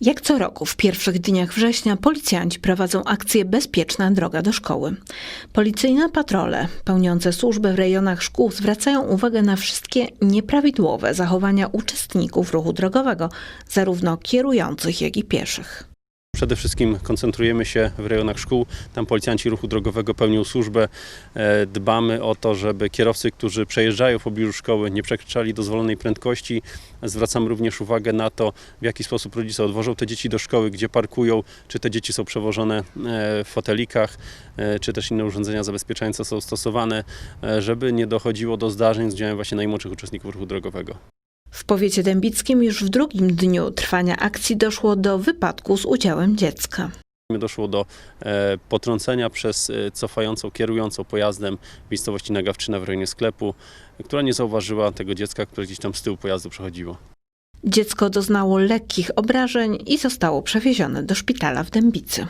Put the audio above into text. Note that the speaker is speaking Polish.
Jak co roku w pierwszych dniach września policjanci prowadzą akcję Bezpieczna droga do szkoły. Policyjne patrole pełniące służbę w rejonach szkół zwracają uwagę na wszystkie nieprawidłowe zachowania uczestników ruchu drogowego, zarówno kierujących, jak i pieszych. Przede wszystkim koncentrujemy się w rejonach szkół. Tam policjanci ruchu drogowego pełnią służbę. E, Dbamy o to, żeby kierowcy, którzy przejeżdżają w pobliżu szkoły, nie przekraczali dozwolonej prędkości. Zwracamy również uwagę na to, w jaki sposób rodzice odwożą te dzieci do szkoły, gdzie parkują, czy te dzieci są przewożone e, w fotelikach, e, czy też inne urządzenia zabezpieczające są stosowane, żeby nie dochodziło do zdarzeń z udziałem właśnie najmłodszych uczestników ruchu drogowego. W powiecie dębickim już w drugim dniu trwania akcji doszło do wypadku z udziałem dziecka. Doszło do e, potrącenia przez e, cofającą, kierującą pojazdem w miejscowości Nagawczyna w rejonie sklepu, która nie zauważyła tego dziecka, które gdzieś tam z tyłu pojazdu przechodziło. Dziecko doznało lekkich obrażeń i zostało przewiezione do szpitala w Dębicy.